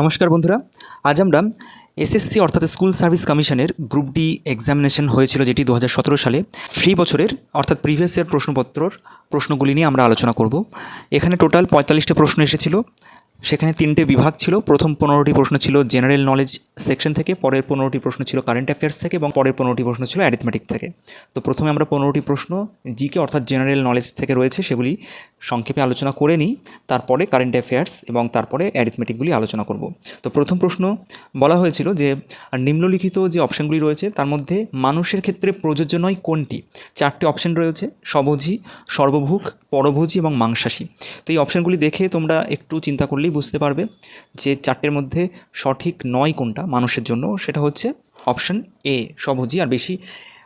নমস্কার বন্ধুরা, আজ আমরা এসএসসি অর্থাৎ স্কুল সার্ভিস কমিশনের গ্রুপ ডি এক্সামিনেশন হয়েছিল যেটি দু হাজার সতেরো সালে। সেই বছরের অর্থাৎ প্রিভিয়াস ইয়ার প্রশ্নপত্রর প্রশ্নগুলি নিয়ে আমরা আলোচনা করব। এখানে টোটাল পঁয়তাল্লিশটা প্রশ্ন এসেছিল। সেখানে তিনটে বিভাগ ছিল। প্রথম পনেরোটি প্রশ্ন ছিল জেনারেল নলেজ সেকশন থেকে, পরের পনেরোটি প্রশ্ন ছিল কারেন্ট অ্যাফেয়ার্স থেকে এবং পরের পনেরোটি প্রশ্ন ছিল অ্যারিথমেটিক থেকে। তো প্রথমে আমরা পনেরোটি প্রশ্ন জিকে অর্থাৎ জেনারেল নলেজ থেকে রয়েছে সেগুলি সংক্ষেপে আলোচনা করে নিই। তারপরে কারেন্ট অ্যাফেয়ার্স এবং তারপরে অ্যারিথমেটিকগুলি আলোচনা করব। তো প্রথম প্রশ্ন বলা হয়েছিল যে, নিম্নলিখিত যে অপশানগুলি রয়েছে, তার মধ্যে মানুষের ক্ষেত্রে প্রযোজ্য নয় কোনটি? চারটে অপশান রয়েছে স্বভোজী সর্বভুক পরভোজী এবং মাংসাশী। তো এই অপশানগুলি দেখে তোমরা একটু চিন্তা করলেই বুঝতে পারবে যে চারটের মধ্যে সঠিক নয় কোনটা মানুষের জন্য। সেটা হচ্ছে অপশান এ, স্বভোজী। আর বেশি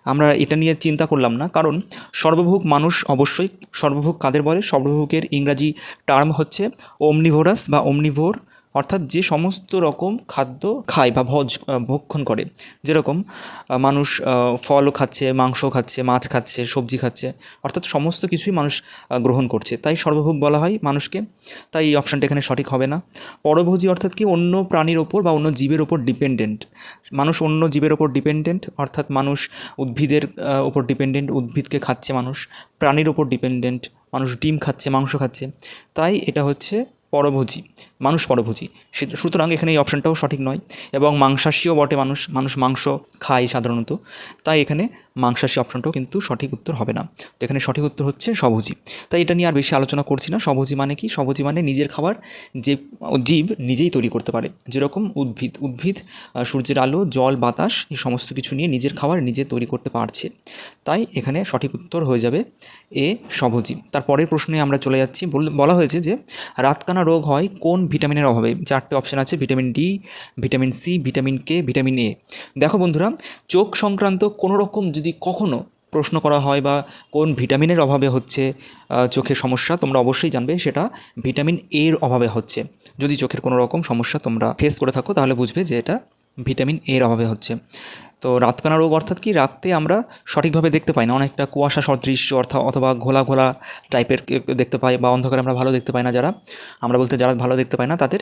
আমরা এটা নিয়ে চিন্তা করলাম না, কারণ সর্বভোগ মানুষ অবশ্যই, সর্বভোগ কাদের বলে? সর্বভোগের ইংরাজি টার্ম হচ্ছে ওমনিভোরাস বা ওমনিভোর অর্থাৎ যে সমস্ত রকম খাদ্য খায় বা ভোজ ভক্ষণ করে, যেরকম মানুষ ফলও খাচ্ছে মাংস খাচ্ছে, মাছ খাচ্ছে, সবজি খাচ্ছে, অর্থাৎ সমস্ত কিছুই মানুষ গ্রহণ করছে। তাই সর্বভোগ বলা হয় মানুষকে। তাই এই অপশানটা এখানে সঠিক হবে না। পরভোজী অর্থাৎ কি অন্য প্রাণীর ওপর বা অন্য জীবের ওপর ডিপেন্ডেন্ট মানুষ অন্য জীবের ওপর ডিপেন্ডেন্ট অর্থাৎ মানুষ উদ্ভিদের ওপর ডিপেন্ডেন্ট উদ্ভিদকে খাচ্ছে মানুষ। প্রাণীর ওপর ডিপেন্ডেন্ট মানুষ ডিম খাচ্ছে, মাংস খাচ্ছে। তাই এটা হচ্ছে পরভোজী। মানুষ পরভোজী। সুতরাং এখানে এই অপশানটাও সঠিক নয়। এবং মাংসাশীও বটে মানুষ মানুষ মাংস খায় সাধারণত। তাই এখানে মাংসাশী অপশানটাও কিন্তু সঠিক উত্তর হবে না। তো এখানে সঠিক উত্তর হচ্ছে সভোজী তাই এটা নিয়ে আর বেশি আলোচনা করছি না। সভোজী মানে কি? সভোজী মানে নিজের খাবার যে জীব নিজেই তৈরি করতে পারে। যেরকম উদ্ভিদ উদ্ভিদ সূর্যের আলো, জল, বাতাস, এই সমস্ত কিছু নিয়ে নিজের খাবার নিজে তৈরি করতে পারছে। তাই এখানে সঠিক উত্তর হয়ে যাবে এ সভোজী তার পরের প্রশ্নে আমরা চলে যাচ্ছি। বলা হয়েছে যে রাতকানা রোগ হয় কোন ভিটামিনের অভাবে চারটে অপশান আছে, vitamin D vitamin C vitamin K vitamin A দেখো বন্ধুরা, চোখ সংক্রান্ত কোনো রকম যদি কখনো প্রশ্ন করা হয় বা কোন ভিটামিনের অভাবে হচ্ছে চোখের সমস্যা, তোমরা অবশ্যই জানবে সেটা ভিটামিন এর অভাবে হচ্ছে। যদি চোখের কোনো রকম সমস্যা তোমরা ফেস করে থাকো, তাহলে বুঝবে যে এটা ভিটামিন এর অভাবে হচ্ছে। তো রাতকানা রোগ অর্থাৎ কি? রাতে আমরা সঠিকভাবে দেখতে পাই না। অনেকটা কুয়াশা সদৃশ্য অর্থাৎ অথবা ঘোলা ঘোলা টাইপের দেখতে পাই বা অন্ধকারে আমরা ভালো দেখতে পাই না যারা। আমরা বলতে যারা ভালো দেখতে পাই না, তাদের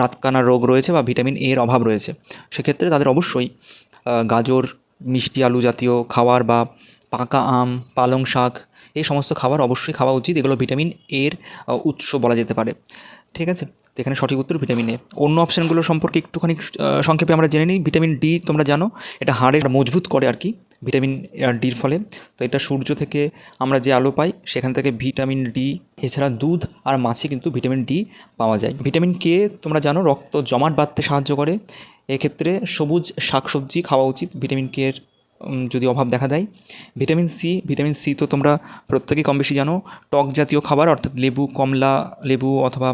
রাতকানা রোগ রয়েছে বা ভিটামিন এর অভাব রয়েছে। সেক্ষেত্রে তাদের অবশ্যই গাজর, মিষ্টি, আলু জাতীয় খাবার বা পাকা আম, পালং শাক, এই সমস্ত খাবার অবশ্যই খাওয়া উচিত। এগুলো ভিটামিন এর উৎস বলা যেতে পারে। ঠিক আছে? তো এখানে সঠিক উত্তর ভিটামিন এ অন্য অপশানগুলো সম্পর্কে একটুখানি সংক্ষেপে আমরা জেনে নিই। ভিটামিন ডি তোমরা জানো, এটা হাড়ের মজবুত করে আর কি, ভিটামিন ডির ফলে। তো এটা সূর্য থেকে আমরা যে আলো পাই, সেখান থেকে ভিটামিন ডি এছাড়া দুধ আর মাছে কিন্তু ভিটামিন ডি পাওয়া যায়। ভিটামিন কে তোমরা জানো, রক্ত জমাট বাঁধতে সাহায্য করে। এক্ষেত্রে সবুজ শাকসবজি খাওয়া উচিত, ভিটামিন কে এর যদি অভাব দেখা দেয়। ভিটামিন সি ভিটামিন সি তো তোমরা প্রত্যেকেই কম বেশি জানো। টক জাতীয় খাবার, অর্থাৎ লেবু, কমলা, লেবু অথবা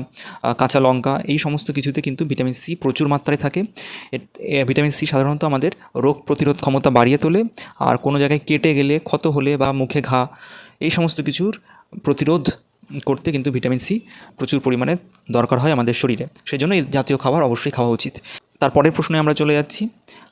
কাঁচা লঙ্কা, এই সমস্ত কিছুতে কিন্তু ভিটামিন সি প্রচুর মাত্রায় থাকে। ভিটামিন সি সাধারণত আমাদের রোগ প্রতিরোধ ক্ষমতা বাড়িয়ে তোলে। আর কোনো জায়গায় কেটে গেলে, ক্ষত হলে বা মুখে ঘা, এই সমস্ত কিছুর প্রতিরোধ করতে কিন্তু ভিটামিন সি প্রচুর পরিমাণে দরকার হয় আমাদের শরীরে। সেজন্য এই জাতীয় খাবার অবশ্যই খাওয়া উচিত। তারপরের প্রশ্নে আমরা চলে যাচ্ছি।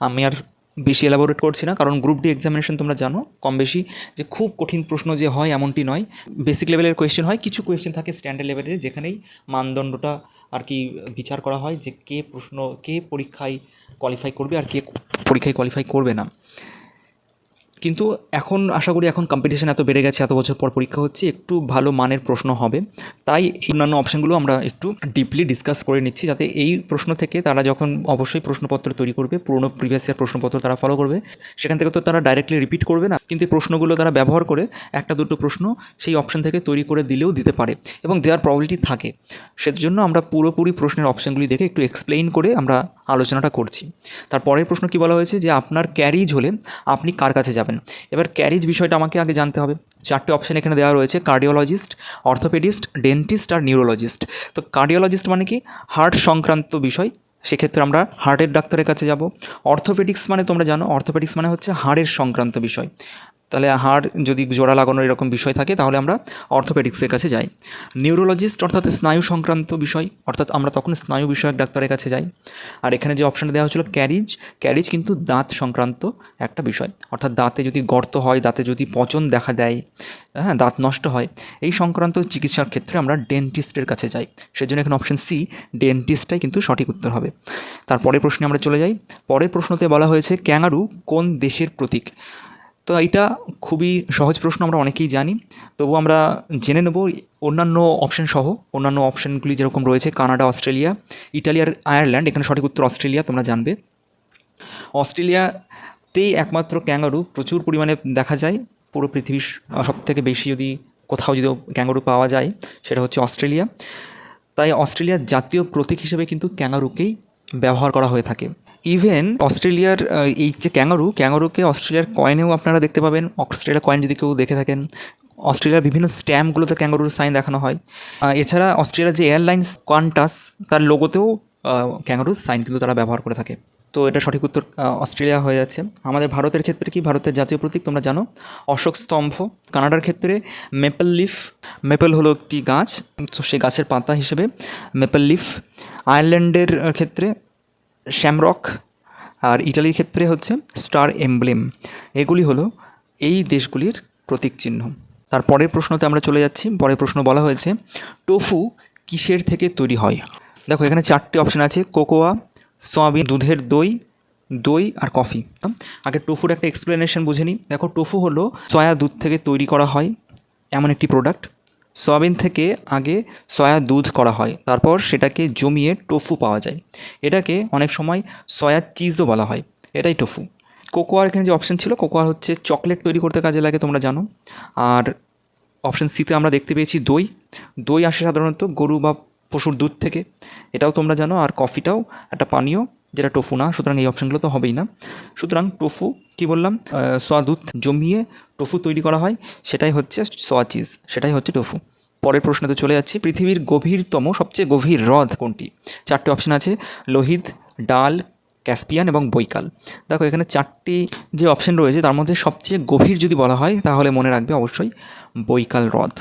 আমি আর বেশি এলাবোরেট করছি না, কারণ গ্রুপ ডি এক্সামিনেশন তোমরা জানো, কম বেশি যে খুব কঠিন প্রশ্ন যে হয় এমনটি নয়। বেসিক লেভেলের কোয়েশ্চেন হয়, কিছু কোয়েশ্চেন থাকে স্ট্যান্ডার্ড লেভেলের যেখানেই মানদণ্ডটা আর কি বিচার করা হয় যে কে প্রশ্ন, কে পরীক্ষায় কোয়ালিফাই করবে আর কে পরীক্ষায় কোয়ালিফাই করবে না। কিন্তু এখন আশা করি এখন কম্পিটিশন এত বেড়ে গেছে, এত বছর পর পরীক্ষা হচ্ছে, একটু ভালো মানের প্রশ্ন হবে। তাই অন্যান্য অপশানগুলো আমরা একটু ডিপলি ডিসকাস করে নিচ্ছি, যাতে এই প্রশ্ন থেকে তারা যখন অবশ্যই প্রশ্নপত্র তৈরি করবে, পুরোনো প্রিভিয়াস ইয়ার প্রশ্নপত্র তারা ফলো করবে, সেখান থেকে তো তারা ডাইরেক্টলি রিপিট করবে না, কিন্তু প্রশ্নগুলো তারা ব্যবহার করে একটা দুটো প্রশ্ন সেই অপশান থেকে তৈরি করে দিলেও দিতে পারে এবং দেওয়ার প্রবলিটি থাকে। সেজন্য আমরা পুরোপুরি প্রশ্নের অপশানগুলি দেখে একটু এক্সপ্লেইন করে আমরা আলোচনাটা করছি। তারপরের প্রশ্ন কি বলা হয়েছে যে আপনার ক্যারিজ হলে আপনি কার কাছে যাবেন? এবার ক্যারিজ বিষয়টা আমাকে আগে জানতে হবে। চারটে অপশান এখানে দেওয়া রয়েছে কার্ডিওলজিস্ট অর্থোপেডিস্ট ডেন্টিস্ট আর নিউরোলজিস্ট তো কার্ডিওলজিস্ট মানে কি? হার্ট সংক্রান্ত বিষয়। সেক্ষেত্রে আমরা হার্টের ডাক্তারের কাছে যাব। অর্থোপেডিক্স মানে তোমরা জানো অর্থোপেডিক্স মানে হচ্ছে হাড়ের সংক্রান্ত বিষয়। তাহলে হাড় যদি জোড়া লাগানোর এরকম বিষয় থাকে, তাহলে আমরা অর্থোপেডিক্সের কাছে যাই। নিউরোলজিস্ট অর্থাৎ স্নায়ু সংক্রান্ত বিষয়, অর্থাৎ আমরা তখন স্নায়ু বিষয়ক ডাক্তারের কাছে যাই। আর এখানে যে অপশানটা দেওয়া হয়েছিল ক্যারিজ ক্যারিজ কিন্তু দাঁত সংক্রান্ত একটা বিষয়। অর্থাৎ দাঁতে যদি গর্ত হয়, দাঁতে যদি পচন দেখা দেয় হ্যাঁ দাঁত নষ্ট হয়, এই সংক্রান্ত চিকিৎসার ক্ষেত্রে আমরা ডেন্টিস্টের কাছে যাই। সেজন্য এখানে অপশান সি ডেন্টিস্টটাই কিন্তু সঠিক উত্তর হবে। তারপরের প্রশ্নে আমরা চলে যাই। পরের প্রশ্নতে বলা হয়েছে ক্যাঙারু কোন দেশের প্রতীক? তো এইটা খুবই সহজ প্রশ্ন আমরা অনেকেই জানি। তবু আমরা জেনে নেব অন্যান্য অপশন সহ, অন্যান্য অপশনগুলি যেরকম রয়েছে, কানাডা, অস্ট্রেলিয়া, ইটালি আর আয়ারল্যান্ড, এখানে সঠিক উত্তর অস্ট্রেলিয়া, তোমরা জানবে। অস্ট্রেলিয়াতেই একমাত্র ক্যাঙ্গারু প্রচুর পরিমাণে দেখা যায়। পুরো পৃথিবীর সব থেকে বেশি যদি কোথাও যদি ক্যাঙ্গারু পাওয়া যায়, সেটা হচ্ছে অস্ট্রেলিয়া। তাই অস্ট্রেলিয়ার জাতীয় প্রতীক হিসেবে কিন্তু ক্যাঙ্গারুকেই ব্যবহার করা হয়ে থাকে। ইভেন অস্ট্রেলিয়ার এই যে ক্যাঙ্গারু, ক্যাঙ্গারুকে অস্ট্রেলিয়ার কয়েনেও আপনারা দেখতে পাবেন। অস্ট্রেলিয়ার কয়েন যদি কেউ দেখে থাকেন অস্ট্রেলিয়ার বিভিন্ন স্ট্যাম্পগুলোতে ক্যাঙ্গারুর সাইন দেখানো হয়। এছাড়া অস্ট্রেলিয়ার যে এয়ারলাইন্স কোয়ান্টাস তার লোগোতেও ক্যাঙ্গারুর সাইন কিন্তু তারা ব্যবহার করে থাকে। তো এটা সঠিক উত্তর অস্ট্রেলিয়া হয়ে যাচ্ছে। আমাদের ভারতের ক্ষেত্রে কি? ভারতের জাতীয় প্রতীক, তোমরা জানো, অশোক স্তম্ভ। কানাডার ক্ষেত্রে মেপল লিফ মেপল হলো একটি গাছ। তো সেই গাছের পাতা হিসেবে মেপল লিফ আয়ারল্যান্ডের ক্ষেত্রে শ্যামরক আর ইটালির ক্ষেত্রে হচ্ছে স্টার এমব্লেম। এগুলি হলো এই দেশগুলির প্রতীক চিহ্ন। তার পরের প্রশ্নতে আমরা চলে যাচ্ছি। পরের প্রশ্ন বলা হয়েছে, টোফু কিসের থেকে তৈরি হয়? দেখো, এখানে চারটি অপশান আছে, কোকোয়া, সয়াবিন, দুধের দই দই আর কফি। আগে টোফুর একটা এক্সপ্লেনেশন বুঝে নিই। দেখো, টোফু হলো সয়া দুধ থেকে তৈরি করা হয় এমন একটি প্রোডাক্ট সয়াবিন থেকে আগে সয়া দুধ করা হয়। তারপর সেটাকে জমিয়ে টোফু পাওয়া যায়। এটাকে অনেক সময় সয়া চিজও বলা হয়। এটাই টোফু। কোকোয়ার এখানে যে অপশন ছিল, কোকোয়া হচ্ছে চকলেট তৈরি করতে কাজে লাগে তোমরা জানো। আর অপশন সিতে আমরা দেখতে পেয়েছি দই। দই আসে সাধারণত গরু বা পশুর দুধ থেকে। এটাও তোমরা জানো। আর কফিটাও একটা পানীয়। যেটা টোফু না, সুতরাং এই অপশানগুলো তো হবেই না। সুতরাং টোফু, কি বললাম? সোয়া দুধ জমিয়ে টোফু তৈরি করা হয়, সেটাই হচ্ছে সোয়া চিজ, সেটাই হচ্ছে টোফু। পরের প্রশ্নতে চলে যাচ্ছি, পৃথিবীর গভীরতম, সবচেয়ে গভীর হ্রদ কোনটি? চারটে অপশান আছে, লোহিত, ডাল, ক্যাসপিয়ান এবং বৈকাল। দেখো, এখানে চারটি যে অপশন রয়েছে, তার মধ্যে সবচেয়ে গভীর যদি বলা হয়, তাহলে মনে রাখবে অবশ্যই বৈকাল হ্রদ।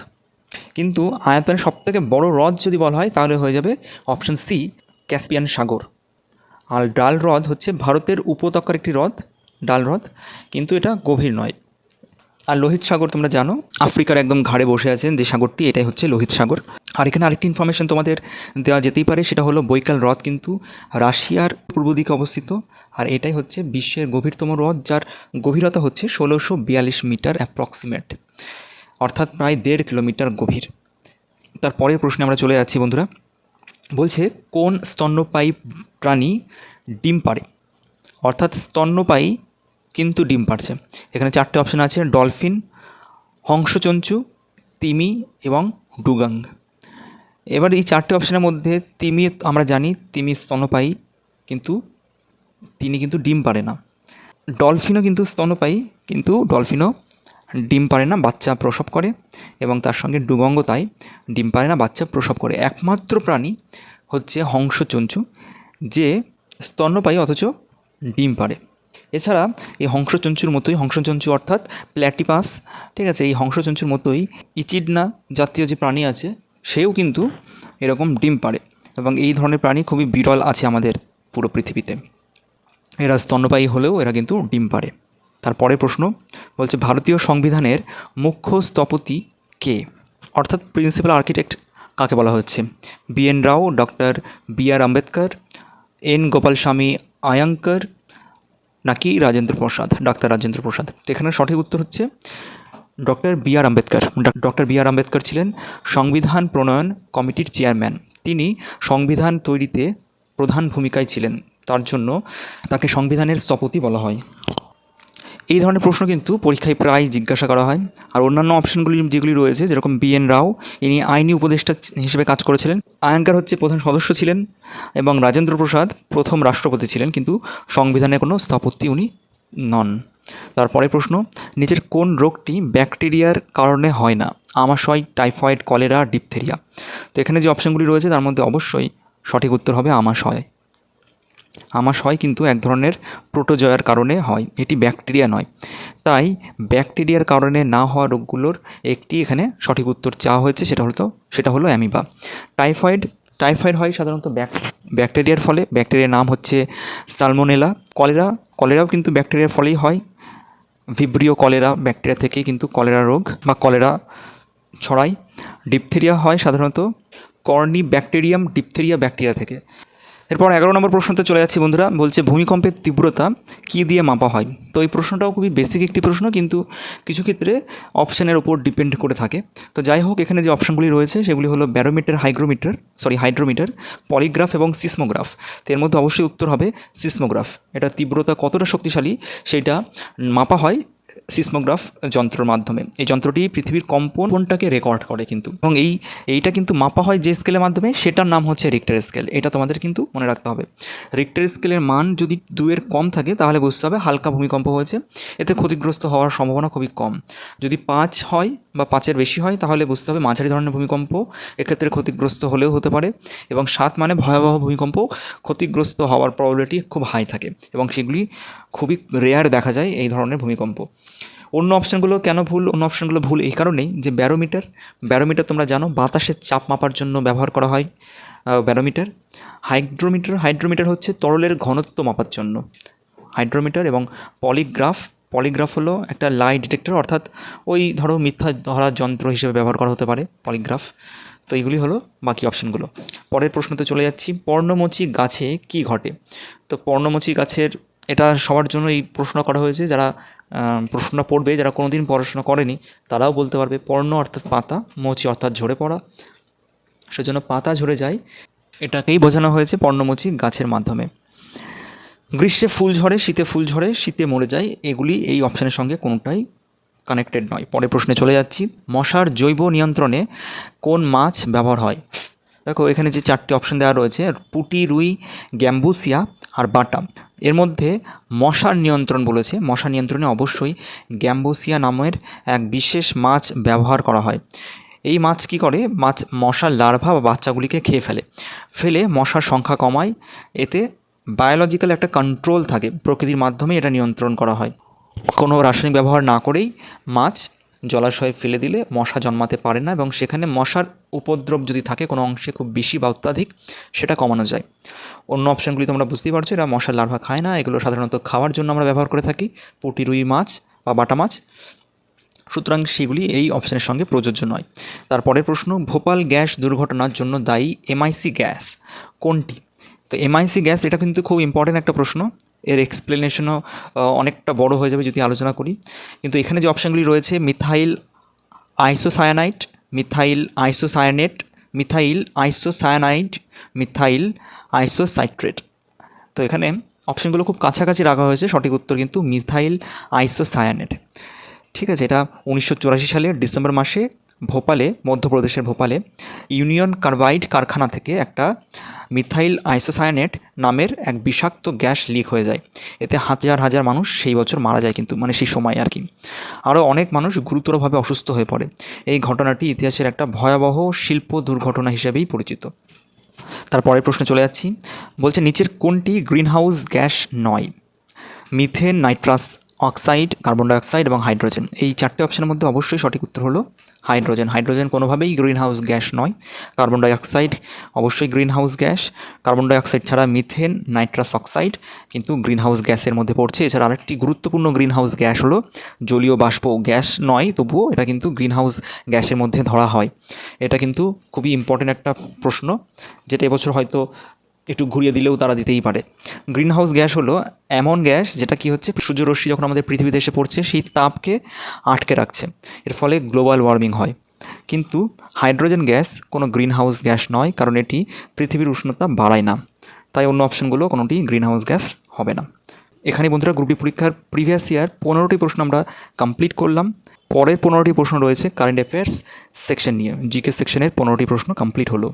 কিন্তু আয়তনের সবথেকে বড় হ্রদ যদি বলা হয়, তাহলে হয়ে যাবে অপশন সি ক্যাসপিয়ান সাগর। আর ডাল হ্রদ হচ্ছে ভারতের উপত্যকার একটি হ্রদ, ডাল হ্রদ, কিন্তু এটা গভীর নয়। আর লোহিত সাগর তোমরা জানো, আফ্রিকার একদম ঘাড়ে বসে আছেন যে সাগরটি, এটাই হচ্ছে লোহিত সাগর। আর এখানে আরেকটি ইনফরমেশন তোমাদের দেওয়া যেতেই পারে, সেটা হলো বৈকাল হ্রদ কিন্তু রাশিয়ার পূর্ব দিকে অবস্থিত, আর এটাই হচ্ছে বিশ্বের গভীরতম হ্রদ, যার গভীরতা হচ্ছে ষোলোশো বিয়াল্লিশ মিটার অ্যাপ্রক্সিমেট অর্থাৎ প্রায় দেড় কিলোমিটার গভীর। তার পরের প্রশ্নে আমরা চলে যাচ্ছি বন্ধুরা। বলছে, কোন স্তন্যপায়ী প্রাণী ডিম পাড়ে? অর্থাৎ স্তন্যপায়ী কিন্তু ডিম পাড়ছে। এখানে চারটে অপশান আছে ডলফিন হংসচঞ্চু, তিমি এবং ডুগাং। এবার এই চারটে অপশানের মধ্যে তিমি আমরা জানি, তিমি স্তন্যপায়ী কিন্তু তিনি কিন্তু ডিম পারে না। ডলফিনও কিন্তু স্তন্যপায়ী, কিন্তু ডলফিনও ডিম পারে না, বাচ্চা প্রসব করে এবং তার সঙ্গে ডুগঙ্গ তাই ডিম পারে না, বাচ্চা প্রসব করে। একমাত্র প্রাণী হচ্ছে হংসচঞ্চু, যে স্তন্যপায়ী অথচ ডিম পারে। এছাড়া এই হংসচঞ্চুর মতোই, হংসচঞ্চু অর্থাৎ প্ল্যাটিপাস, ঠিক আছে, এই হংসচঞ্চুর মতোই ইচিডনা জাতীয় যে প্রাণী আছে, সেও কিন্তু এরকম ডিম পারে এবং এই ধরনের প্রাণী খুবই বিরল আছে আমাদের পুরো পৃথিবীতে। এরা স্তন্যপায়ী হলেও এরা কিন্তু ডিম পারে। তারপরে প্রশ্ন বলছে, ভারতীয় সংবিধানের মুখ্য স্থপতি কে? অর্থাৎ প্রিন্সিপাল আর্কিটেক্ট কাকে বলা হচ্ছে? B N Rao, doctor B R Ambedkar, N Gopalaswami Ayyangar নাকি রাজেন্দ্র প্রসাদ, ডাক্তার রাজেন্দ্র প্রসাদ? তো এখানে সঠিক উত্তর হচ্ছে doctor B R Ambedkar. Doctor B R Ambedkar ছিলেন সংবিধান প্রণয়ন কমিটির চেয়ারম্যান। তিনি সংবিধান তৈরিতে প্রধান ভূমিকায় ছিলেন। তার জন্য তাকে সংবিধানের স্থপতি বলা হয়। এই ধরনের প্রশ্ন কিন্তু পরীক্ষায় প্রায় জিজ্ঞাসা করা হয়। আর অন্যান্য অপশনগুলি যেগুলি রয়েছে, যেরকম বি এন রাও, ইনি আইনি উপদেষ্টা হিসেবে কাজ করেছিলেন। আয়াঙ্কার হচ্ছে প্রধান সদস্য ছিলেন এবং রাজেন্দ্র প্রসাদ প্রথম রাষ্ট্রপতি ছিলেন, কিন্তু সংবিধানে কোনো স্থপতি উনি নন। তারপরে প্রশ্ন, নিচের কোন রোগটি ব্যাকটেরিয়ার কারণে হয় না? আমাশয়, টাইফয়েড, কলেরা, ডিপথেরিয়া। তো এখানে যে অপশনগুলি রয়েছে, তার মধ্যে অবশ্যই সঠিক উত্তর হবে আমাশয়। আমাশ হয় কিন্তু এক ধরনের প্রোটোজয়ার কারণে হয়। এটি ব্যাকটেরিয়া নয়। তাই ব্যাকটেরিয়ার কারণে না হওয়া রোগগুলোর একটি এখানে সঠিক উত্তর চাওয়া হয়েছে, সেটা হলো সেটা হলো অ্যামিবা। টাইফয়েড টাইফয়েড হয় সাধারণত ব্যাক ব্যাকটেরিয়ার ফলে। ব্যাকটেরিয়ার নাম হচ্ছে সালমোনেলা। কলেরা কলেরাও কিন্তু ব্যাকটেরিয়ার ফলেই হয়। ভিব্রিও কলেরা ব্যাকটেরিয়া থেকেই কিন্তু কলেরা রোগ বা কলেরা ছড়ায়। ডিপথেরিয়া হয় সাধারণত কর্নি ব্যাকটেরিয়াম ডিপথেরিয়া ব্যাকটেরিয়া থেকে। এরপর এগারো নম্বর প্রশ্নতে চলে যাচ্ছি বন্ধুরা, বলছে ভূমিকম্পের তীব্রতা কী দিয়ে মাপা হয়? তো এই প্রশ্নটাও খুবই বেসিক একটি প্রশ্ন, কিন্তু কিছু ক্ষেত্রে অপশানের ওপর ডিপেন্ড করে থাকে। তো যাই হোক, এখানে যে অপশানগুলি রয়েছে, সেগুলি হলো barometer hygrometer sorry hydrometer polygraph এবং সিসমোগ্রাফ তো এর মধ্যে অবশ্যই উত্তর হবে সিসমোগ্রাফ এটা তীব্রতা কতটা শক্তিশালী, সেটা মাপা হয় সিসমোগ্রাফ যন্ত্রের মাধ্যমে। এই যন্ত্রটি পৃথিবীর কম্পনটাকে রেকর্ড করে কিন্তু। এবং এই, এইটা কিন্তু মাপা হয় যে স্কেলের মাধ্যমে, সেটার নাম হচ্ছে রিক্টার স্কেল এটা তোমাদের কিন্তু মনে রাখতে হবে। রিক্টার স্কেলের মান যদি দুয়ের কম থাকে, তাহলে বুঝতে হবে হালকা ভূমিকম্প হয়েছে। এতে ক্ষতিগ্রস্ত হওয়ার সম্ভাবনা খুবই কম। যদি পাঁচ হয় বা পাঁচের বেশি হয়, তাহলে বুঝতে হবে মাঝারি ধরনের ভূমিকম্প এক্ষেত্রে ক্ষতিগ্রস্ত হলেও হতে পারে। এবং সাত মানে ভয়াবহ ভূমিকম্প ক্ষতিগ্রস্ত হওয়ার প্রবাবিলিটি খুব হাই থাকে। এবং সেগুলি খুবই রেয়ার দেখা যায় এই ধরনের ভূমিকম্প। অন্য অপশানগুলো কেন ভুল? অন্য অপশানগুলো ভুল এই কারণেই যে ব্যারোমিটার ব্যারোমিটার তোমরা জানো বাতাসের চাপ মাপার জন্য ব্যবহার করা হয় ব্যারোমিটার হাইড্রোমিটার হাইড্রোমিটার হচ্ছে তরলের ঘনত্ব মাপার জন্য। হাইড্রোমিটার এবং পলিগ্রাফ পলিগ্রাফ হলো একটা লাই ডিটেক্টর অর্থাৎ ওই ধরো মিথ্যা ধরার যন্ত্র হিসেবে ব্যবহার করা হতে পারে পলিগ্রাফ তো এইগুলি হলো বাকি অপশানগুলো পরের প্রশ্নতে চলে যাচ্ছি, পর্ণমোচী গাছে কি ঘটে? তো পর্ণমোচী গাছের এটা সবার জন্য এই প্রশ্ন করা হয়েছে যারা আহ, প্রশ্নটা পড়বে যারা কোনোদিন পড়াশোনা করেনি তারাও বলতে পারবে পর্ণ অর্থাৎ পাতা মোচি অর্থাৎ ঝরে পড়া। সেজন্য পাতা ঝরে যায়। এটাকেই বোঝানো হয়েছে পর্ণমোচী গাছের মাধ্যমে। গ্রীষ্মে ফুল ঝরে শীতে ফুল ঝরে শীতে মরে যায় এগুলি এই অপশানের সঙ্গে কোনোটাই কানেক্টেড নয়। পরের প্রশ্নে চলে যাচ্ছি। মশার জৈব নিয়ন্ত্রণে কোন মাছ ব্যবহার হয়? দেখো এখানে যে চারটি অপশন দেওয়া রয়েছে পুটি রুই গ্যাম্বুসিয়া আর বাটা। এর মধ্যে মশার নিয়ন্ত্রণ বলেছে। মশা নিয়ন্ত্রণে অবশ্যই গ্যাম্বুসিয়া নামের এক বিশেষ মাছ ব্যবহার করা হয়। এই মাছ কি করে? মাছ মশার লার্ভা বা বাচ্চাগুলিকে খেয়ে ফেলে। ফেলে মশার সংখ্যা কমায়। এতে বায়োলজিক্যাল একটা কন্ট্রোল থাকে। প্রকৃতির মাধ্যমে এটা নিয়ন্ত্রণ করা হয়। কোনো রাসায়নিক ব্যবহার না করেই মাছ জলাশয়ে ফেলে দিলে মশা জন্মাতে পারে না এবং সেখানে মশার উপদ্রব যদি থাকে কোনো অংশে খুব বেশি বা অত্যাধিক, সেটা কমানো যায়। অন্য অপশানগুলি তোমরা বুঝতেই পারছ এরা মশার লার্ভা খায় না। এগুলো সাধারণত খাওয়ার জন্য আমরা ব্যবহার করে থাকি। পুঁটি রুই মাছ বা বাটা মাছ। সুতরাং সেগুলি এই অপশানের সঙ্গে প্রযোজ্য নয়। তারপরের প্রশ্ন, ভোপাল গ্যাস দুর্ঘটনার জন্য দায়ী এমআইসি গ্যাস কোনটি? তো এমআইসি গ্যাস, এটা কিন্তু খুব ইম্পর্টেন্ট একটা প্রশ্ন। এর এক্সপ্লেনেশনও অনেকটা বড় হয়ে যাবে যদি আলোচনা করি। কিন্তু এখানে যে অপশানগুলি রয়েছে methyl isocyanite methyl isocyanate methyl isocyanide methyl isocitrate তো এখানে অপশানগুলো খুব কাছাকাছি রাখা হয়েছে, সঠিক উত্তর কিন্তু মিথাইল আইসোসায়ানেট ঠিক আছে, এটা উনিশশো চুরাশি সালের ডিসেম্বর মাসে ভোপালে, মধ্যপ্রদেশের ভোপালে, ইউনিয়ন কার্বাইড কারখানা থেকে একটা মিথাইল আইসোসায়ানেট নামের এক বিষাক্ত গ্যাস লিক হয়ে যায়। এতে হাজার হাজার মানুষ সেই বছর মারা যায় কিন্তু মানে সেই সময় আর কি। আরও অনেক মানুষ গুরুতরভাবে অসুস্থ হয়ে পড়ে। এই ঘটনাটি ইতিহাসের একটা ভয়াবহ শিল্প দুর্ঘটনা হিসেবেই পরিচিত। তারপরের প্রশ্নে চলে যাচ্ছি। বলছে, নিচের কোনটি গ্রিনহাউস গ্যাস নয়? Methane nitrous oxide carbon dioxide এবং হাইড্রোজেন এই চারটে অপশনের মধ্যে অবশ্যই সঠিক উত্তর হলো হাইড্রোজেন হাইড্রোজেন কোনোভাবেই গ্রিন হাউস গ্যাস নয়। কার্বন ডাইঅক্সাইড অবশ্যই greenhouse gas carbon dioxide ছাড়া মিথেন নাইট্রাস অক্সাইড কিন্তু গ্রিন হাউস গ্যাসের মধ্যে পড়ছে। এছাড়া আরেকটি গুরুত্বপূর্ণ গ্রিন হাউস গ্যাস হলো জলীয় বাষ্প গ্যাস নয়, তবুও এটা কিন্তু গ্রিন হাউস গ্যাসের মধ্যে ধরা হয়। এটা কিন্তু খুবই ইম্পর্টেন্ট একটা প্রশ্ন, যেটা এবছর হয়তো একটু ঘুরিয়ে দিলেও তারা দিতেই পারে। গ্রিন হাউস গ্যাস হলো এমন গ্যাস যেটা কি হচ্ছে সূর্যরশ্মি যখন আমাদের পৃথিবীতে এসে পড়ছে, সেই তাপকে আটকে রাখছে। এর ফলে গ্লোবাল ওয়ার্মিং হয়। কিন্তু হাইড্রোজেন গ্যাস কোনো গ্রিন হাউস গ্যাস নয়, কারণ এটি পৃথিবীর উষ্ণতা বাড়ায় না। তাই অন্য অপশনগুলো কোনোটি গ্রিন হাউস গ্যাস হবে না। এখানে বন্ধুরা গ্রুপি পরীক্ষার প্রিভিয়াস ইয়ার পনেরোটি প্রশ্ন আমরা কমপ্লিট করলাম। পরের পনেরোটি প্রশ্ন রয়েছে কারেন্ট অ্যাফেয়ার্স সেকশন নিয়ে। জিকে সেকশনের পনেরোটি প্রশ্ন কমপ্লিট হলো।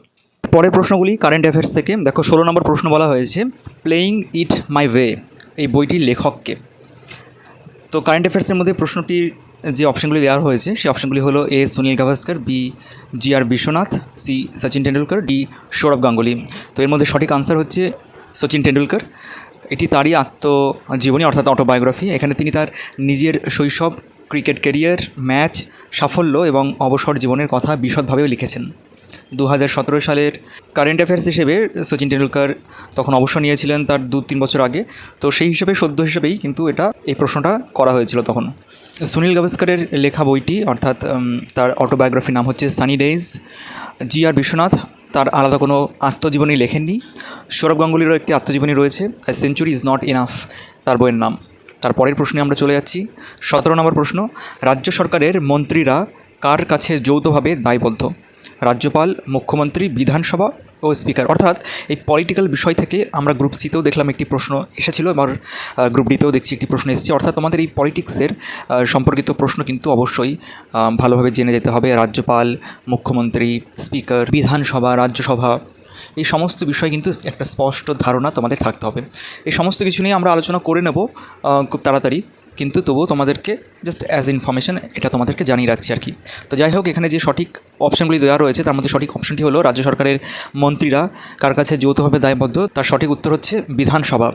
পরের প্রশ্নগুলি কারেন্ট অ্যাফেয়ার্স থেকে। দেখো, ষোলো নম্বর প্রশ্ন বলা হয়েছে প্লেয়িং ইট মাই ওয়ে এই বইটির লেখককে। তো কারেন্ট অ্যাফেয়ার্সের মধ্যে প্রশ্নটির যে অপশনগুলি দেওয়া হয়েছে, সেই অপশনগুলি হলো A, Sunil Gavaskar, B, G R Viswanath, C, Sachin Tendulkar D, Sourav Ganguly. তো এর মধ্যে সঠিক আনসার হচ্ছে সচিন টেন্ডুলকার এটি তারই আত্মজীবনী, অর্থাৎ অটোবায়োগ্রাফি এখানে তিনি তার নিজের শৈশব ক্রিকেট ক্যারিয়ার ম্যাচ সাফল্য এবং অবসর জীবনের কথা বিশদভাবেও লিখেছেন। দু হাজার সতেরো সালের কারেন্ট অ্যাফেয়ার্স হিসেবে সচিন টেন্ডুলকার তখন অবসর নিয়েছিলেন তার দু তিন বছর আগে। তো সেই হিসেবে, সদ্য হিসেবেই কিন্তু এটা এই প্রশ্নটা করা হয়েছিল তখন। সুনীল গাভাস্করের লেখা বইটি, অর্থাৎ তার অটোবায়োগ্রাফির নাম হচ্ছে sunny days G R Viswanath, তার আলাদা কোনো আত্মজীবনী লেখেননি। সৌরভ গাঙ্গুলিরও একটি আত্মজীবনী রয়েছে a century is not enough তার বইয়ের নাম। তার পরের প্রশ্নে আমরা চলে যাচ্ছি। সতেরো নম্বর প্রশ্ন, রাজ্য সরকারের মন্ত্রীরা কার কাছে যৌথভাবে দায়বদ্ধ? রাজ্যপাল, মুখ্যমন্ত্রী, বিধানসভা ও স্পিকার। অর্থাৎ এই পলিটিক্যাল বিষয় থেকে আমরা গ্রুপ সিতেও দেখলাম একটি প্রশ্ন এসেছিল, এবার গ্রুপ ডিতেও দেখছি একটি প্রশ্ন এসেছে। অর্থাৎ তোমাদের এই পলিটিক্সের সম্পর্কিত প্রশ্ন কিন্তু অবশ্যই ভালোভাবে জেনে যেতে হবে। রাজ্যপাল, মুখ্যমন্ত্রী, স্পিকার, বিধানসভা, রাজ্যসভা, এই সমস্ত বিষয় কিন্তু একটা স্পষ্ট ধারণা তোমাদের থাকতে হবে। এই সমস্ত কিছু নিয়ে আমরা আলোচনা করে নেব খুব তাড়াতাড়ি। কিন্তু তবুও তোমাদেরকে জাস্ট অ্যাজ ইনফরমেশন এটা তোমাদেরকে জানিয়ে রাখছি আর কি। তো যাই হোক, এখানে যে সঠিক অপশানগুলি দেওয়া রয়েছে, তার মধ্যে সঠিক অপশানটি হলো রাজ্য সরকারের মন্ত্রীরা কার কাছে যৌথভাবে দায়বদ্ধ, তার সঠিক উত্তর হচ্ছে বিধানসভা।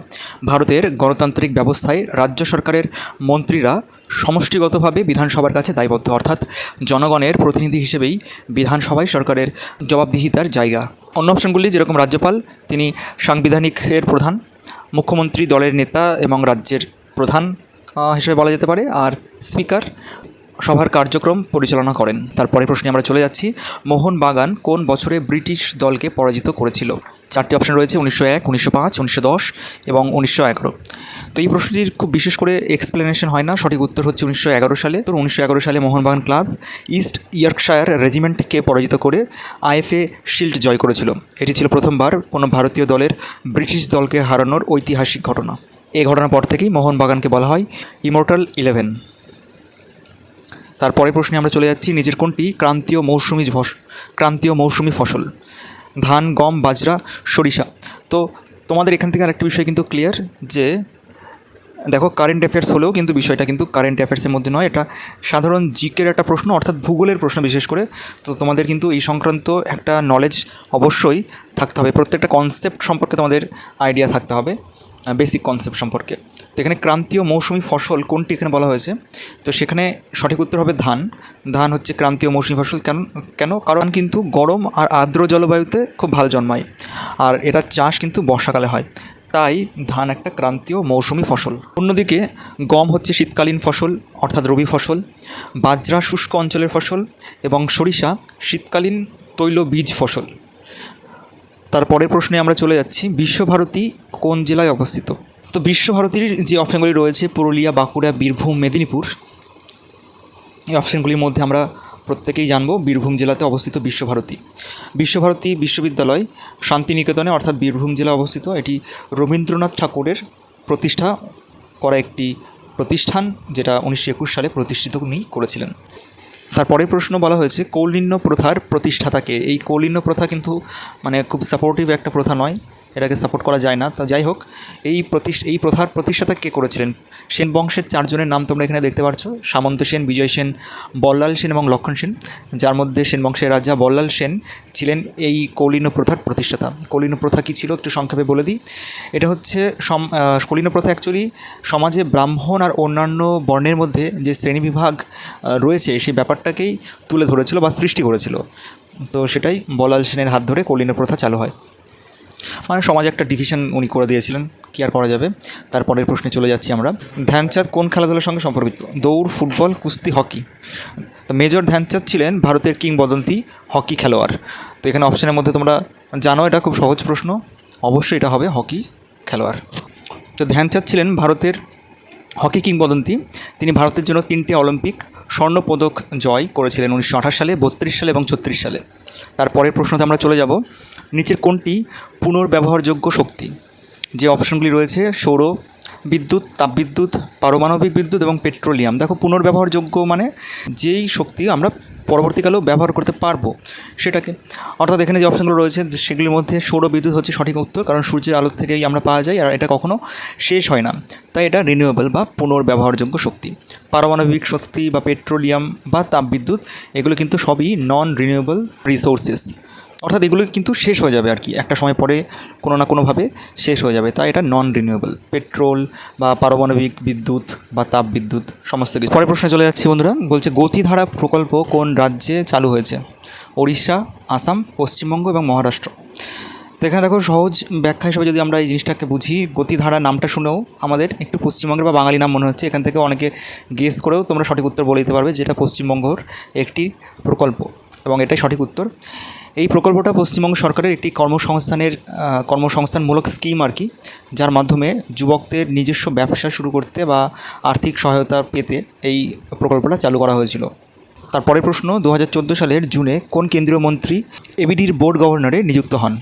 ভারতের গণতান্ত্রিক ব্যবস্থায় রাজ্য সরকারের মন্ত্রীরা সমষ্টিগতভাবে বিধানসভার কাছে দায়বদ্ধ। অর্থাৎ জনগণের প্রতিনিধি হিসেবেই বিধানসভায় সরকারের জবাবদিহিতার জায়গা। অন্য অপশানগুলি যেরকম রাজ্যপাল, তিনি সাংবিধানিকের প্রধান, মুখ্যমন্ত্রী দলের নেতা এবং রাজ্যের প্রধান হিসেবে বলা যেতে পারে। আর স্পিকার সভার কার্যক্রম পরিচালনা করেন। তারপরে প্রশ্নে আমরা চলে যাচ্ছি, মোহনবাগান কোন বছরে ব্রিটিশ দলকে পরাজিত করেছিল? চারটি অপশন রয়েছে, উনিশশো এক, উনিশশো পাঁচ, উনিশশো দশ এবং উনিশশো এগারো। তো এই প্রশ্নটির খুব বিশেষ করে এক্সপ্লেনেশন হয় না। সঠিক উত্তর হচ্ছে উনিশশো এগারো সালে। তো উনিশশো এগারো সালে মোহনবাগান ক্লাব ইস্ট ইয়র্কশায়ার রেজিমেন্টকে পরাজিত করে আইএফএ শিল্ড জয় করেছিল। এটি ছিল প্রথমবার কোনো ভারতীয় দলের ব্রিটিশ দলকে হারানোর ঐতিহাসিক ঘটনা। এই ঘটনার পর থেকেই মোহনবাগানকে বলা হয় ইমোর্টাল ইলেভেন তারপরের প্রশ্নে আমরা চলে যাচ্ছি নিজের কোনটি? ক্রান্তীয় মৌসুমি ক্রান্তীয় মৌসুমি ফসল। ধান, গম, বাজরা, সরিষা। তো তোমাদের এখান থেকে আরেকটি বিষয় কিন্তু ক্লিয়ার যে, দেখো কারেন্ট অ্যাফেয়ার্স হলেও কিন্তু বিষয়টা কিন্তু কারেন্ট অ্যাফেয়ার্সের মধ্যে নয়। এটা সাধারণ জিকের একটা প্রশ্ন, অর্থাৎ ভূগোলের প্রশ্ন বিশেষ করে। তো তোমাদের কিন্তু এই সংক্রান্ত একটা নলেজ অবশ্যই থাকতে হবে। প্রত্যেকটা কনসেপ্ট সম্পর্কে তোমাদের আইডিয়া থাকতে হবে। বেসিক কনসেপ্ট সম্পর্কে। তো এখানে ক্রান্তীয় মৌসুমি ফসল কোনটি এখানে বলা হয়েছে? তো সেখানে সঠিক উত্তর হবে ধান। ধান হচ্ছে ক্রান্তীয় মৌসুমি ফসল। কেন কেন? কারণ কিন্তু গরম আর আর্দ্র জলবায়ুতে খুব ভালো জন্মায়। আর এটা চাষ কিন্তু বর্ষাকালে হয়। তাই ধান একটা ক্রান্তীয় মৌসুমি ফসল। অন্যদিকে গম হচ্ছে শীতকালীন ফসল, অর্থাৎ রবি ফসল, বাজরা শুষ্ক অঞ্চলের ফসল এবং সরিষা শীতকালীন তৈল বীজ ফসল। তারপরের প্রশ্নে আমরা চলে যাচ্ছি। বিশ্বভারতী কোন জেলায় অবস্থিত? তো বিশ্বভারতীর যে অপশানগুলি রয়েছে, পুরুলিয়া, বাঁকুড়া, বীরভূম, মেদিনীপুর, এই অপশানগুলির মধ্যে আমরা প্রত্যেকেই জানব বীরভূম জেলাতে অবস্থিত বিশ্বভারতী। বিশ্বভারতী বিশ্ববিদ্যালয় শান্তিনিকেতনে, অর্থাৎ বীরভূম জেলা অবস্থিত, এটি রবীন্দ্রনাথ ঠাকুরের প্রতিষ্ঠা করা একটি প্রতিষ্ঠান, যেটা উনিশশো একুশ সালে প্রতিষ্ঠিত উনি করেছিলেন। তারপরের প্রশ্ন বলা হয়েছে, কৌলিন্য প্রথার প্রতিষ্ঠাতাকে এই কৌলিন্য প্রথা কিন্তু মানে খুব সাপোর্টিভ একটা প্রথা নয়। এটাকে সাপোর্ট করা যায় না। তা যাই হোক এই প্রতিষ্ঠা এই প্রথার প্রতিষ্ঠাতা কে করেছিলেন? সেন বংশের চারজনের নাম তোমরা এখানে দেখতে পাচ্ছ সামন্ত সেন বিজয় সেন বল্লাল সেন এবং লক্ষণ সেন। যার মধ্যে সেন বংশের রাজা বল্লাল সেন ছিলেন এই কৌলিন্য প্রথার প্রতিষ্ঠাতা। কলিন প্রথা কী ছিল? একটু সংক্ষেপে বলে দিই। এটা হচ্ছে সম আহ, কৌলিন্য প্রথা অ্যাকচুয়ালি সমাজে ব্রাহ্মণ আর অন্যান্য বর্ণের মধ্যে যে শ্রেণীবিভাগ রয়েছে সেই ব্যাপারটাকেই তুলে ধরেছিল বা সৃষ্টি করেছিল। তো সেটাই বলাল সেনের হাত ধরে কৌলিন্য প্রথা চালু হয়। মানে সমাজে একটা ডিভিশন উনি করে দিয়েছিলেন, কি আর করা যাবে? তারপরের প্রশ্নে চলে যাচ্ছি আমরা। ধ্যানচাঁদ কোন খেলাধুলার সঙ্গে সম্পর্কিত? দৌড়, ফুটবল, কুস্তি, হকি। তো মেজর ধ্যানচাঁদ ছিলেন ভারতের কিংবদন্তি হকি খেলোয়াড়। তো এখানে অপশনের মধ্যে তোমরা জানো, এটা খুব সহজ প্রশ্ন। অবশ্যই এটা হবে হকি খেলোয়াড়। তো ধ্যানচাঁদ ছিলেন ভারতের হকি কিংবদন্তি। তিনি ভারতের জন্য তিনটি অলিম্পিক স্বর্ণপদক জয় করেছিলেন উনিশশো আঠাশ সালে, বত্রিশ সালে এবং ছত্রিশ সালে। তারপরের প্রশ্নতে আমরা চলে যাব। নিচের কোনটি পুনর্ব্যবহারযোগ্য শক্তি। যে অপশনগুলি রয়েছে, সৌর বিদ্যুৎ, তাপবিদ্যুৎ, পারমাণবিক বিদ্যুৎ এবং পেট্রোলিয়াম। দেখো, পুনর্ব্যবহারযোগ্য মানে যেই শক্তি আমরা পরবর্তীকালেও ব্যবহার করতে পারব সেটাকে। অর্থাৎ এখানে যে অপশনগুলো রয়েছে, সেগুলির মধ্যে সৌর বিদ্যুৎ হচ্ছে সঠিক উত্তর, কারণ সূর্যের আলো থেকেই আমরা পাওয়া যাই আর এটা কখনো শেষ হয় না। তাই এটা রিনিউয়েবল বা পুনর্ব্যবহারযোগ্য শক্তি। পারমাণবিক শক্তি বা পেট্রোলিয়াম বা তাপবিদ্যুৎ, এগুলো কিন্তু সবই নন রিনিউয়েবল রিসোর্সেস অর্থাৎ এগুলো কিন্তু শেষ হয়ে যাবে আর কি। একটা সময় পরে কোনো না কোনোভাবে শেষ হয়ে যাবে। তাই এটা নন রিনিউয়েবল পেট্রোল বা পারমাণবিক বিদ্যুৎ বা তাপ বিদ্যুৎ, সমস্ত কিছু। পরের প্রশ্নে চলে যাচ্ছি বন্ধুরা। বলছে, গতিধারা প্রকল্প কোন রাজ্যে চালু হয়েছে? ওড়িশা, আসাম, পশ্চিমবঙ্গ এবং মহারাষ্ট্র। তো এখানে দেখো, সহজ ব্যাখ্যা হিসেবে যদি আমরা এই জিনিসটাকে বুঝি, গতিধারা নামটা শুনেও আমাদের একটু পশ্চিমবঙ্গের বা বাঙালি নাম মনে হচ্ছে। এখান থেকে অনেকে গেস করেও তোমরা সঠিক উত্তর বলে দিতে পারবে, যেটা পশ্চিমবঙ্গর একটি প্রকল্প এবং এটাই সঠিক উত্তর। এই প্রকল্পটা পশ্চিমবঙ্গ সরকারের একটি কর্মসংস্থানের কর্মসংস্থানমূলক স্কিম আর কি, যার মাধ্যমে যুবকদের নিজস্ব ব্যবসা শুরু করতে বা আর্থিক সহায়তা পেতে এই প্রকল্পটা চালু করা হয়েছিল। তারপরের প্রশ্ন দু হাজার চোদ্দ সালের জুনে কোন কেন্দ্রীয় মন্ত্রী এবিডির বোর্ড গভর্নরে নিযুক্ত হন?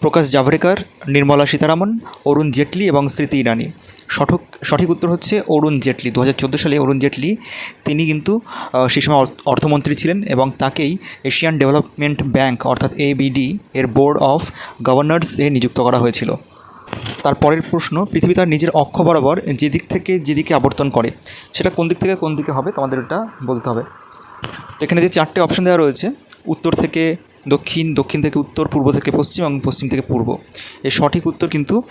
প্রকাশ জাভড়েকর, নির্মলা সীতারামন, অরুণ জেটলি এবং স্মৃতি ইরানি। সঠিক সঠিক উত্তর হচ্ছে অরুণ জেটলি। দু হাজার চোদ্দ সালে অরুণ জেটলি তিনি কিন্তু আহ, সে সময় অর্থমন্ত্রী ছিলেন এবং তাকেই এশিয়ান ডেভেলপমেন্ট ব্যাংক অর্থাৎ এবিডি এর বোর্ড অফ গভর্নর্সে নিযুক্ত করা হয়েছিল। তারপরের প্রশ্ন পৃথিবী তার নিজের অক্ষ বরাবর যেদিক থেকে যেদিকে আবর্তন করে। সেটা কোন দিক থেকে কোন দিকে হবে তোমাদের এটা বলতে হবে। তো এখানে যে চারটে অপশন দেওয়া রয়েছে উত্তর থেকে দক্ষিণ দক্ষিণ থেকে উত্তর, পূর্ব থেকে পশ্চিম এবং পশ্চিম থেকে পূর্ব। এর সঠিক উত্তর কিন্তু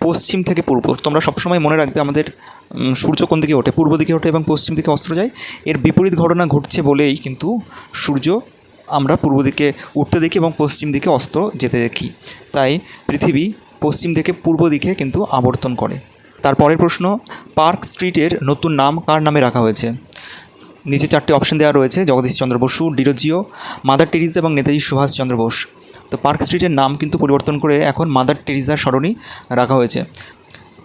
পশ্চিম থেকে পূর্ব। তোমরা সবসময় মনে রাখবে আমাদের সূর্য কোন দিকে ওঠে? পূর্ব দিকে ওঠে এবং পশ্চিম দিকে অস্ত্র যায়। এর বিপরীত ঘটনা ঘটছে বলেই কিন্তু সূর্য আমরা পূর্ব দিকে উঠতে দেখি এবং পশ্চিম দিকে অস্ত্র যেতে দেখি। তাই পৃথিবী পশ্চিম থেকে পূর্ব দিকে কিন্তু আবর্তন করে। তারপরের প্রশ্ন, পার্ক স্ট্রিটের নতুন নাম কার নামে রাখা হয়েছে? নিচে চারটি অপশন দেওয়া রয়েছে জগদীশচন্দ্র বসু ডিরোজিও মাদার টেরিজা এবং নেতাজি সুভাষচন্দ্র বোস। তো পার্ক স্ট্রিটের নাম কিন্তু পরিবর্তন করে এখন মাদার টেরিজার স্মরণী রাখা হয়েছে।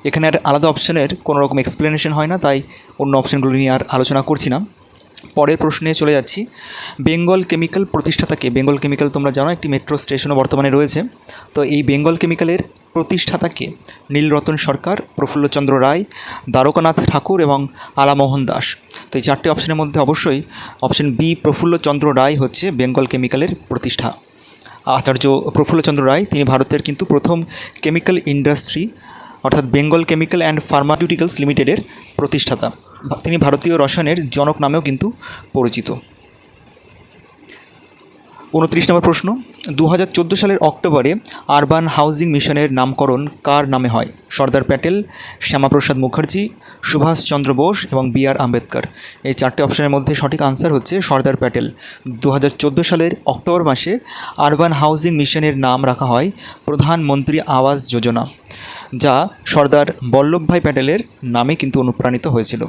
এখানে আর আলাদা অপশনের কোনো রকম এক্সপ্লেনেশন হয় না, তাই অন্য অপশনগুলো নিয়ে আর আলোচনা করছি না। পরের প্রশ্নে চলে যাচ্ছি। বেঙ্গল কেমিক্যাল প্রতিষ্ঠাতাকে বেঙ্গল কেমিক্যাল তোমরা জানো, একটি মেট্রো স্টেশনও বর্তমানে রয়েছে। তো এই বেঙ্গল কেমিক্যালের প্রতিষ্ঠাতাকে নীলরতন সরকার, প্রফুল্লচন্দ্র রায়, দ্বারকানাথ ঠাকুর এবং আলামোহন দাস। তো এই চারটি অপশনের মধ্যে অবশ্যই অপশন বি, প্রফুল্লচন্দ্র রায় হচ্ছে বেঙ্গল কেমিক্যালের প্রতিষ্ঠা। আচার্য প্রফুল্লচন্দ্র রায়, তিনি ভারতের কিন্তু প্রথম কেমিক্যাল ইন্ডাস্ট্রি, অর্থাৎ বেঙ্গল কেমিক্যাল অ্যান্ড ফার্মাটিউটিক্যালস লিমিটেডের প্রতিষ্ঠাতা। তিনি ভারতীয় রসায়নের জনক নামেও কিন্তু পরিচিত। উনত্রিশ নম্বর প্রশ্ন। দু হাজার চোদ্দ সালের অক্টোবরে আরবান হাউজিং মিশনের নামকরণ কার নামে হয়? সর্দার প্যাটেল, শ্যামাপ্রসাদ মুখার্জি সুভাষচন্দ্র বোস এবং বি আর আম্বেদকর। এই চারটে অপশনের মধ্যে সঠিক আনসার হচ্ছে সর্দার প্যাটেল। দু হাজার চোদ্দ সালের অক্টোবর মাসে আরবান হাউজিং মিশনের নাম রাখা হয় প্রধানমন্ত্রী আবাস যোজনা, যা সর্দার বল্লভভাই প্যাটেলের নামে কিন্তু অনুপ্রাণিত হয়েছিল।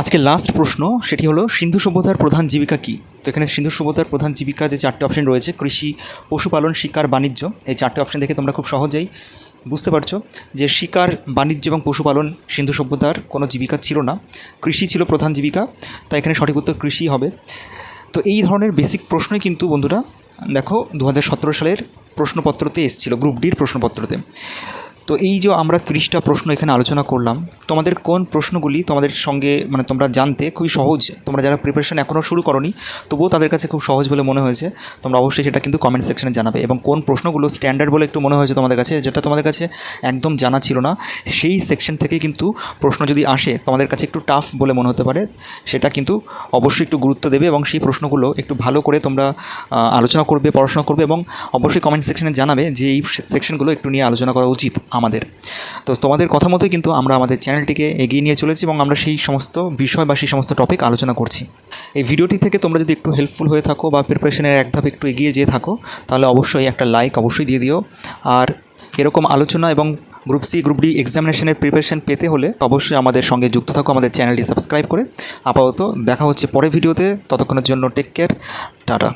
আজকে লাস্ট প্রশ্ন, সেটি হলো, সিন্ধু সভ্যতার প্রধান জীবিকা কী? তো এখানে সিন্ধু সভ্যতার প্রধান জীবিকা যে চারটে অপশন রয়েছে, কৃষি, পশুপালন, শিকার, বাণিজ্য, এই চারটে অপশন দেখে তোমরা খুব সহজেই বুঝতে পারছ যে শিকার, বাণিজ্য এবং পশুপালন সিন্ধু সভ্যতার কোনো জীবিকা ছিল না। কৃষি ছিল প্রধান জীবিকা, তাই এখানে সঠিক উত্তর কৃষি হবে। তো এই ধরনের বেসিক প্রশ্নই কিন্তু বন্ধুরা, দেখো দু হাজার সতেরো সালের প্রশ্নপত্রতে এসেছিল গ্রুপ ডির প্রশ্নপত্রতে। তো এই যে আমরা তিরিশটা প্রশ্ন এখানে আলোচনা করলাম, তোমাদের কোন প্রশ্নগুলি তোমাদের সঙ্গে মানে তোমরা জানতে খুবই সহজ, তোমরা যারা প্রিপারেশন এখনও শুরু করনি, তবুও তাদের কাছে খুব সহজ বলে মনে হয়েছে, তোমরা অবশ্যই সেটা কিন্তু কমেন্ট সেকশনে জানাবে এবং কোন প্রশ্নগুলো স্ট্যান্ডার্ড বলে একটু মনে হয়েছে তোমাদের কাছে, যেটা তোমাদের কাছে একদম জানা ছিল না, সেই সেকশন থেকে কিন্তু প্রশ্ন যদি আসে, তোমাদের কাছে একটু টাফ বলে মনে হতে পারে, সেটা কিন্তু অবশ্যই একটু গুরুত্ব দেবে এবং সেই প্রশ্নগুলো একটু ভালো করে তোমরা আলোচনা করবে, পড়াশোনা করবে এবং অবশ্যই কমেন্ট সেকশনে জানাবে যে এই সেকশনগুলো একটু নিয়ে আলোচনা করা উচিত। আমাদের। তো তোমাদের কথা মতোই কিন্তু আমরা আমাদের চ্যানেলটিকে এগিয়ে নিয়ে চলেছি এবং আমরা সেই সমস্ত বিষয় বা সেই সমস্ত টপিক আলোচনা করছি। এই ভিডিওটি থেকে তোমরা যদি একটু হেল্পফুল হয়ে থাকো বা প্রিপারেশনের এক ধাপ একটু এগিয়ে যেয়ে থাকো, তাহলে অবশ্যই একটা লাইক অবশ্যই দিয়ে দিও। আর এরকম আলোচনা এবং গ্রুপ সি গ্রুপ ডি এক্সামিনেশনের প্রিপারেশন পেতে হলে অবশ্যই আমাদের সঙ্গে যুক্ত থাকো, আমাদের চ্যানেলটি সাবস্ক্রাইব করে। আপাতত দেখা হচ্ছে পরের ভিডিওতে। ততক্ষণের জন্য টেক কেয়ার টাটা।